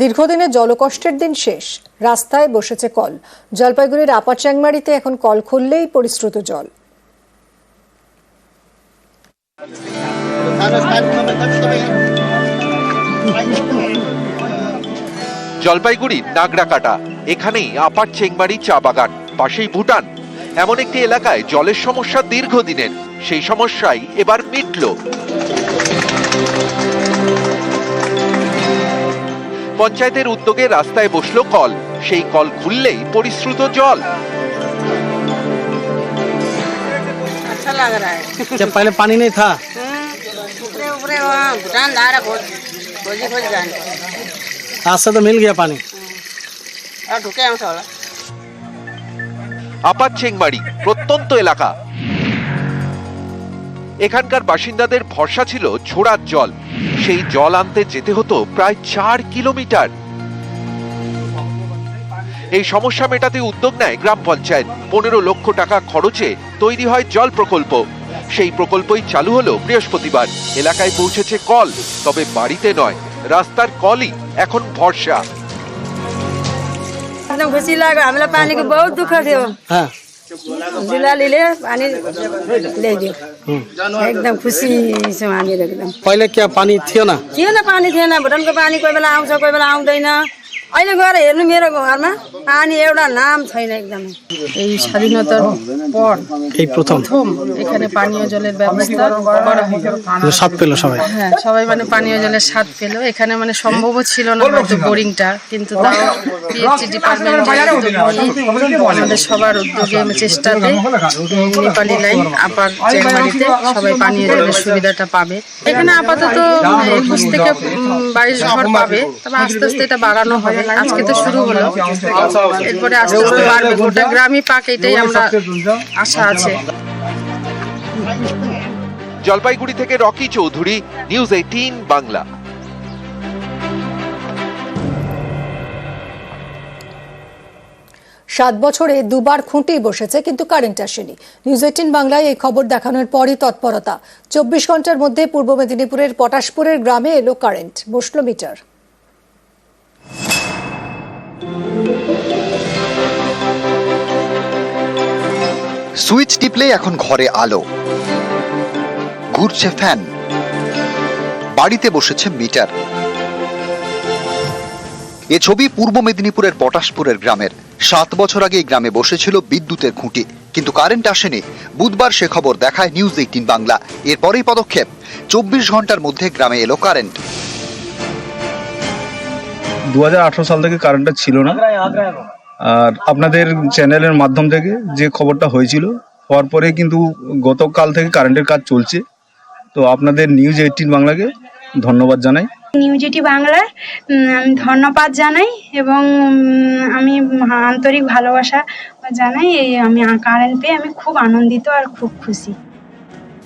দীর্ঘদিনের জলকষ্টের দিন শেষ। রাস্তায় বসেছে কল। জলপাইগুড়ির আপার চ্যাংমারিতে এখন কল খুললেই পরিশ্রুত জল। জলপাইগুড়ি, নাগরাকাটা, এখানেই আপার চেংবাড়ি চা বাগান, পাশেই ভুটান। এমন একটি এলাকায় জলের সমস্যা দীর্ঘদিনের। সেই সমস্যাই এবার মিটল। পঞ্চায়েতের উদ্যোগে রাস্তায় বসলো কল সেই কল খুললেই পরিশ্রুত জল अच्छा लग रहा है जब पहले पानी नहीं था ऊपरे ऊपरे वहाँ भूटान धारा खोज खोजी खोज जाए आज से तो मिल गया पानी और ढुके हम थोड़ा আপার চেংমারি প্রত্যন্ত এলাকা এখানকার বাসিন্দাদের ভরসা ছিল ছোড়ার জল সেই জল আনতে যেতে হতো প্রায় চার কিলোমিটার এই সমস্যা মেটাতে উদ্যোগ নেয় গ্রাম পঞ্চায়েত পনেরো লক্ষ টাকা খরচে তৈরি হয় জল প্রকল্প সেই প্রকল্পই চালু হলো বৃহস্পতিবার এলাকায় পৌঁছেছে কল তবে বাড়িতে নয় রাস্তার কলই এখন ভরসা एकदम खुशी लाग्यो हामीलाई पानीको बहुत दुःख थियो हाँ जिल्लाले पानी ल्याइदियो। एकदम खुसी छौँ हामीहरू एकदम। पहले क्या पानी थियो ना थिएन पानी थिएन। भुटानको पानी कोही बेला आउँछ कोही बेला आउँदैन। अहिले गएर हेर्नु मेरो घरमा पानी एउटा नाम छैन एकदमै এই স্বাধীনতার পর এই প্রথম প্রথম এখানে পানীয় জলের ব্যবস্থা করা হলো সাত পেলো সবাই হ্যাঁ সবাই মানে পানীয় জলের স্বাদ পেলো এখানে মানে সম্ভবও ছিল না হয়তো বোরিংটা কিন্তু তাও পিএইচডি ডিপার্টমেন্টের উদ্যোগে আমাদের সবার উদ্যোগে এবং চেষ্টাতে এই নেপালি লাইন আপার চেংবাড়িতে সবাই পানীয় জলের সুবিধাটা পাবে এখানে আপাতত একুশ থেকে উম, বাইশ ঘর পাবে তবে আস্তে আস্তে এটা বাড়ানো হবে আজকে তো শুরু হলো। এরপরে আস্তে আস্তে বাড়বে গোটা গ্রামই পাক এটাই আমরা আশা আছে। জলপাইগুড়ি থেকে রকি চৌধুরী নিউজ এইটিন বাংলা। সাত বছরে দুবার খুঁটি বসেছে কিন্তু কারেন্ট আসেনি। নিউজ এইটিন বাংলায় এই খবর দেখানোর পরই তৎপরতা। চব্বিশ ঘণ্টার মধ্যে পূর্ব মেদিনীপুরের পটাশপুরের গ্রামে এলো কারেন্ট বসল মিটার সুইচ টিপলেই এখন ঘরে আলো। ঘুরছে ফ্যান বাড়িতে বসেছে মিটার এ ছবি পূর্ব মেদিনীপুরের পটাশপুরের গ্রামের। সাত বছর আগে এই গ্রামে বসেছিল বিদ্যুতের খুঁটি। কিন্তু কারেন্ট আসেনি। বুধবার সে খবর দেখায় নিউজ এইটিন বাংলা। এরপরেই পদক্ষেপ। চব্বিশ ঘণ্টার মধ্যে গ্রামে এলো কারেন্ট দু হাজার আঠেরো সাল থেকে কারেন্টটা ছিল না। আর আপনাদের চ্যানেলের মাধ্যম থেকে যে খবরটা হয়েছিল হওয়ার পরে কিন্তু গতকাল থেকে কারেন্টের কাজ চলছে। তো আপনাদের নিউজ এইটিন বাংলাকে ধন্যবাদ জানাই। নিউজ এটি বাংলার আমি ধন্যবাদ জানাই এবং আমি আন্তরিক ভালোবাসা জানাই। এই আমি কারেন্ট পেয়ে আমি খুব আনন্দিত আর খুব খুশি।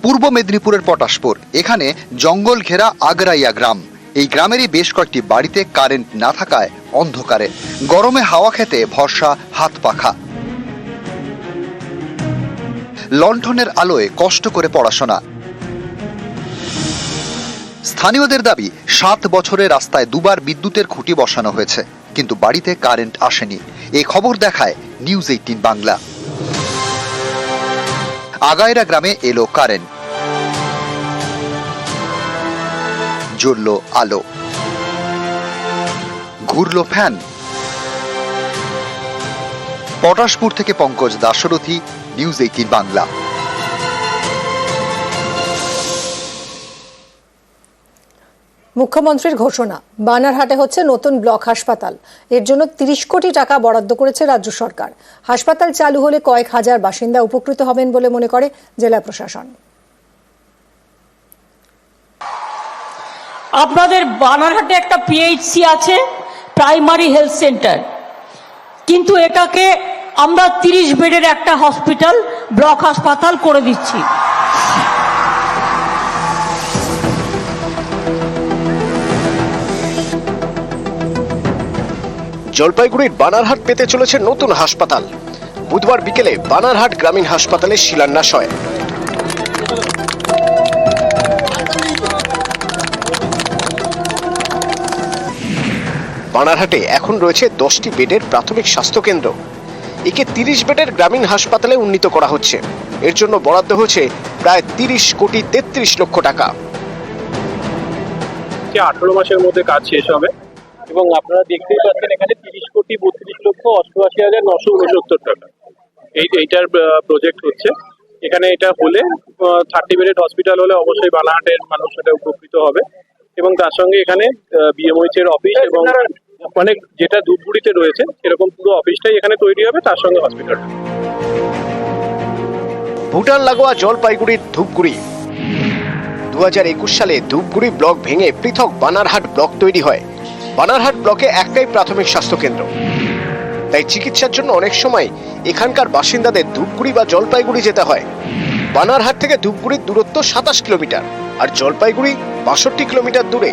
পূর্ব মেদিনীপুরের পটাশপুর এখানে জঙ্গল ঘেরা আগ্রাইয়া গ্রাম। এই গ্রামেরই বেশ কয়েকটি বাড়িতে কারেন্ট না থাকায় অন্ধকারে। গরমে হাওয়া খেতে ভরসা হাত পাখা। লণ্ঠনের আলোয় কষ্ট করে পড়াশোনা। স্থানীয়দের দাবি, সাত বছরে রাস্তায় দুবার বিদ্যুতের খুঁটি বসানো হয়েছে, কিন্তু বাড়িতে কারেন্ট আসেনি। এই খবর দেখায় নিউজ এইটিন বাংলা। আগায়রা গ্রামে এলো কারেন্ট জ্বলল আলো। ঘুরলো ফ্যান। পটাশপুর থেকে পঙ্কজ দাশরথী, নিউজ এইটিন বাংলা। মুখ্যমন্ত্রীর ঘোষণা, বানারহাটে হচ্ছে নতুন ব্লক হাসপাতাল। এর জন্য তিরিশ কোটি টাকা বরাদ্দ করেছে রাজ্য সরকার। হাসপাতাল চালু হলে কয়েক হাজার বাসিন্দা উপকৃত হবেন বলে মনে করে জেলা প্রশাসন। আপনাদের বানারহাটে একটা পিএইচসি আছে প্রাইমারি হেলথ সেন্টার কিন্তু এটাকে আমরা তিরিশ বেডের একটা হসপিটাল ব্লক হাসপাতাল করে দিচ্ছি। জলপাইগুড়ির বানারহাট পেতে চলেছে নতুন হাসপাতাল। বুধবার বিকেলে বানারহাট গ্রামীণ হাসপাতালের শিলান্যাস হয়। বানারহাটে এখন রয়েছে দশটি বেডের প্রাথমিক স্বাস্থ্য কেন্দ্র একে তিরিশ বেডের গ্রামীণ হাসপাতালে উন্নীত করা হচ্ছে। এর জন্য বরাদ্দ হয়েছে প্রায় তিরিশ কোটি তেত্রিশ লক্ষ টাকা। আঠারো মাসের মধ্যে কাজ শেষ হবে এবং আপনারা দেখতেই পাচ্ছেন এখানে তিরিশ কোটি বত্রিশ লক্ষ অষ্টআশি হাজার নশো উনসত্তর টাকা। এই এইটার প্রজেক্ট হচ্ছে। এখানে এটা হলে থার্টি বেডেড হসপিটাল হলে অবশ্যই বানাহাটের মানুষ এটা উপকৃত হবে। এবং তার সঙ্গে এখানে বিএমওইচ এর অফিস এবং মানে যেটা ধূপগুড়িতে রয়েছে, সেরকম পুরো অফিসটাই এখানে তৈরি হবে, তার সঙ্গে হসপিটালটা ভুটান, লাগোয়া জলপাইগুড়ির ধূপগুড়ি। দু একুশ সালে ধূপগুড়ি ব্লক ভেঙে পৃথক বানারহাট ব্লক তৈরি হয়। বানারহাট ব্লকে একটাই প্রাথমিক স্বাস্থ্য কেন্দ্র তাই চিকিৎসার জন্য অনেক সময় এখানকার বাসিন্দাদের ধূপগুড়ি বা জলপাইগুড়ি যেতে হয়। বানারহাট থেকে ধূপগুড়ির দূরত্ব সাতাশ কিলোমিটার, আর জলপাইগুড়ি বাষট্টি কিলোমিটার দূরে।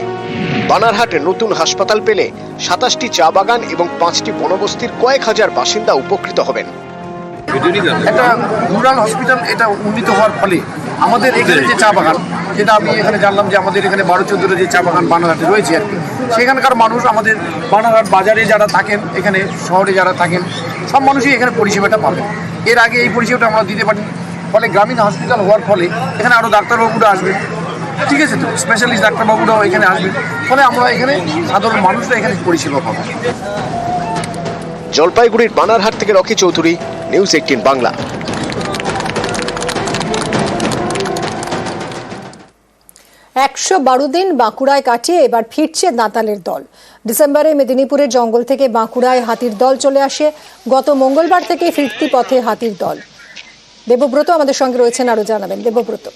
বানারহাটে নতুন হাসপাতাল পেলে সাতাশটি চা বাগান এবং পাঁচটি বনবস্তির কয়েক হাজার বাসিন্দা উপকৃত হবেন। একটা রুরাল হসপিটাল এটা উন্নীত হওয়ার ফলে আমাদের এখানে যে চা বাগান, যেটা আমি এখানে জানলাম যে আমাদের এখানে বারো চোদ্দোটা যে চা বাগান বানারহাটে রয়েছে আর কি, সেখানকার মানুষ আমাদের বানারহাট বাজারে যারা থাকেন, এখানে শহরে যারা থাকেন, সব মানুষই এখানে পরিষেবাটা পাবে এর আগে এই পরিষেবাটা আমরা দিতে পারি ফলে গ্রামীণ হসপিটাল হওয়ার ফলে এখানে আরও ডাক্তারবাবুরা আসবে ঠিক আছে তো স্পেশালিস্ট ডাক্তারবাবুরাও এখানে আসবে। ফলে আমরা এখানে সাধারণ মানুষরা এখানে পরিষেবা পাবো। জলপাইগুড়ির বানারহাট থেকে রকি চৌধুরী নিউজ এইটিন বাংলা। একশো বারো দিন বাঁকুড়ায় কাটিয়ে এবার ফিরছে নাতালের দল। ডিসেম্বরে মেদিনীপুরের জঙ্গল থেকে বাঁকুড়ায় হাতির দল চলে আসে। গত মঙ্গলবার থেকে ফিরতি পথে হাতির দল। দেবব্রত আমাদের সঙ্গে রয়েছেন আরও জানাবেন। দেবব্রত।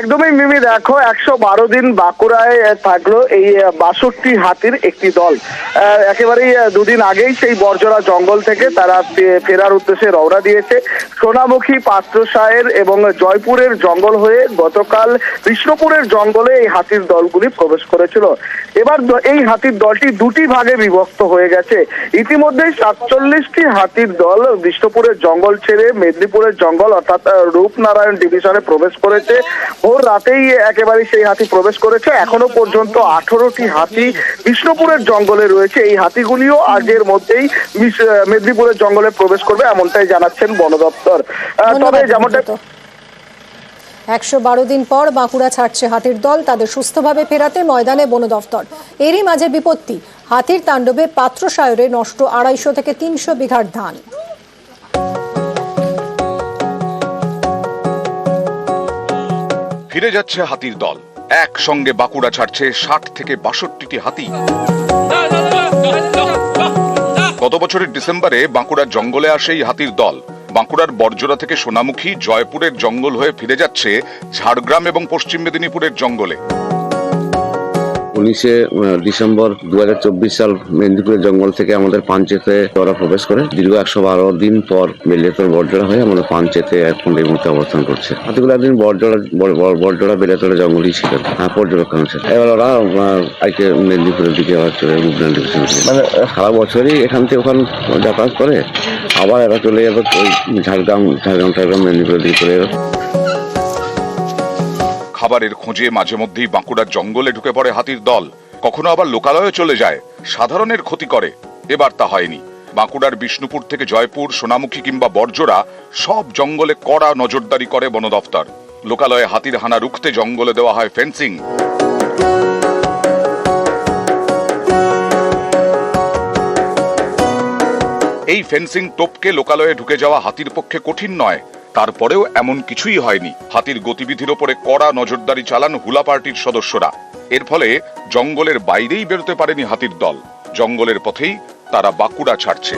একদমই মিমি, দেখো, একশো বারো দিন বাঁকুড়ায় থাকল এই বাষট্টি হাতির একটি দল। একেবারেই দুদিন আগেই সেই বর্জরা জঙ্গল থেকে তারা ফেরার উদ্দেশ্যে রওনা দিয়েছে। সোনামুখী পাত্রসায়ের এবং জয়পুরের জঙ্গল হয়ে গতকাল বিষ্ণুপুরের জঙ্গলে এই হাতির দলগুলি প্রবেশ করেছিল। এবার এই হাতির দলটি দুটি ভাগে বিভক্ত হয়ে গেছে। ইতিমধ্যেই সাতচল্লিশটি হাতির দল বিষ্ণুপুরের জঙ্গল ছেড়ে মেদিনীপুরের জঙ্গল অর্থাৎ রূপনারায়ণ ডিভিশনে প্রবেশ করেছে। ভোর রাতেই একেবারে সেই হাতি প্রবেশ করেছে। এখনও পর্যন্ত আঠারোটি হাতি বিষ্ণুপুরের জঙ্গলে রয়েছে। এই হাতিগুলিও আজের মধ্যেই মেদিনীপুরের জঙ্গলে প্রবেশ করবে এমনটাই জানাচ্ছেন বন দপ্তর। তবে যেমনটা একশো বারো দিন পর বাঁকুড়া ছাড়ছে হাতির দল তাদের সুস্থভাবে ফেরাতে ময়দানে বন দফতর এরই মাঝে বিপত্তি। হাতির তাণ্ডবে পাত্র সায়রে নষ্ট আড়াইশো থেকে তিনশো বিঘার ধান। ফিরে যাচ্ছে হাতির দল। একসঙ্গে বাঁকুড়া ছাড়ছে ষাট থেকে বাষট্টিটি হাতি। গত বছরের ডিসেম্বরে বাঁকুড়ার জঙ্গলে আসে এই হাতির দল। বাঁকুড়ার বর্জরা থেকে সোনামুখী জয়পুরের জঙ্গল হয়ে ফিরে যাচ্ছে ঝাড়গ্রাম এবং পশ্চিম মেদিনীপুরের জঙ্গলে। উনিশে ডিসেম্বর দু হাজার চব্বিশ সাল মেদিনীপুরের জঙ্গল থেকে আমাদের পাঞ্চেতে ওরা প্রবেশ করে। দীর্ঘ একশো বারো দিন পর বেলিয়াতর বর্জরা হয়ে আমাদের পাঞ্চেতে এখন এই মুহূর্তে অবস্থান করছে। হাতিগুলো একদিন বর্জরা বর- বর- বর্জরা বেলিয়াতরের জঙ্গলই ছিল। হ্যাঁ পর্যবেক্ষণ ছিল এবার ওরা আজকে মেদিনীপুরের দিকে আবার চলে মানে সারা বছরই এখান থেকে ওখান যাতায়াত করে। আবার এরা চলে যাবে ওই ঝাড়গ্রাম ঝাড়গ্রাম ঝাড়গ্রাম, মেদিনীপুরের দিকে চলে যাবে। খাবারের খোঁজে মাঝে মধ্যেই বাঁকুড়ার জঙ্গলে ঢুকে পড়ে হাতির দল। কখনো আবার লোকালয়ে চলে যায়। সাধারণের ক্ষতি করে। এবার তা হয়নি। বাঁকুড়ার বিষ্ণুপুর থেকে জয়পুর, সোনামুখী কিংবা বর্জরা সব জঙ্গলে কড়া নজরদারি করে বন দফতর। লোকালয়ে হাতির হানা রুখতে জঙ্গলে দেওয়া হয় ফেন্সিং। এই ফেন্সিং টোপকে লোকালয়ে ঢুকে যাওয়া হাতির পক্ষে কঠিন নয়। তারপরেও এমন কিছুই হয়নি। হাতির গতিবিধির ওপরে কড়া নজরদারি চালান হুলা পার্টির সদস্যরা। এর ফলে জঙ্গলের বাইরেই বেরোতে পারেনি হাতির দল। জঙ্গলের পথেই তারা বাঁকুড়া ছাড়ছে।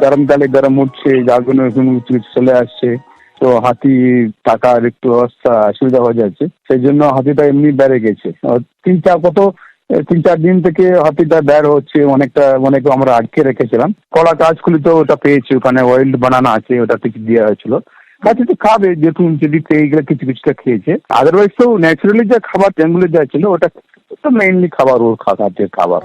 গরমকালে গরম উঠছে, যার চলে আসছে। তো হাতি টাকার একটু অবস্থা অসুবিধা হয়ে যাচ্ছে। সেই জন্য হাতিটা এমনি বেড়ে গেছে। তিন চার কত তিন চার দিন থেকে হাতিটা বের হচ্ছে, অনেকটা, অনেক আমরা আটকে রেখেছিলাম। কলা গাছগুলি তো ওটা পেয়েছি, ওখানে ওয়েল্ড বানানো আছে, ওটা থেকে দেওয়া হয়েছিল। কাছে তো খাবে, দেখুন যদি পেয়ে গেলে কিছু কিছুটা খেয়েছে। আদারওয়াইজ তো ন্যাচারালি যে খাবার জঙ্গলে যা ছিল, ওটা তো মেইনলি খাবার, ওর খাবার খাবার।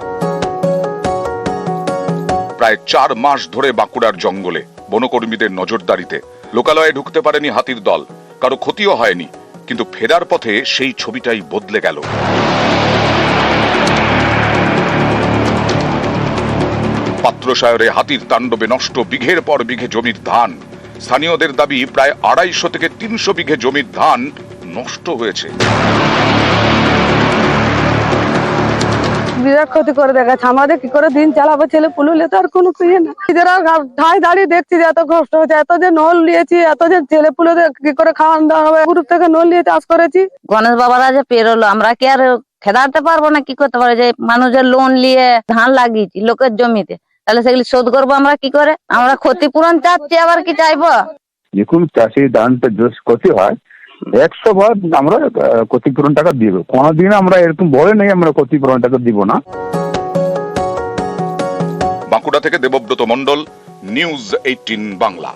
প্রায় চার মাস ধরে বাঁকুড়ার জঙ্গলে বনকর্মীদের নজরদারিতে। লোকালয়ে ঢুকতে পারেনি হাতির দল, কারও ক্ষতিও হয়নি, কিন্তু ফেরার পথে সেই ছবিটাই বদলে গেল। পাত্রসায়রে হাতির তাণ্ডবে নষ্ট বিঘের পর বিঘে জমির ধান। স্থানীয়দের দাবি প্রায় আড়াইশো থেকে তিনশো বিঘে জমির ধান নষ্ট হয়েছে। বিরাট ক্ষতি করে দেখাচ্ছে। আমাদের কি করে দিন চালাবো? ছেলে পুলুলে তো আর কোনো ইয়ে না। নিজেরা ঠাই দাঁড়িয়ে দেখছি যে এত কষ্ট হচ্ছে। এত যে নল নিয়েছি এত যে ছেলে পুলেদের কি করে খাওয়ান দাওয়া হবে? গ্রুপ থেকে নল নিয়ে চাষ করেছি। গণেশ বাবারা যে পেরোলো আমরা কি আর খেদাতে পারব না? কি করতে পারব? যে মানুষের লোন নিয়ে ধান লাগিয়েছি লোকের জমিতে। তাহলে সেগুলি শোধ করব আমরা কি করে? আমরা ক্ষতিপূরণ চাচ্ছি আবার কি চাইব? যে কোনো চাষি ধানটা যে ক্ষতি হয় একশো ভাগ আমরা ক্ষতিপূরণ টাকা দিব। কোনোদিন আমরা এরকম বলে নেই আমরা ক্ষতিপূরণ টাকা দিব না। বাঁকুড়া থেকে দেবব্রত মন্ডল নিউজ এইটিন বাংলা।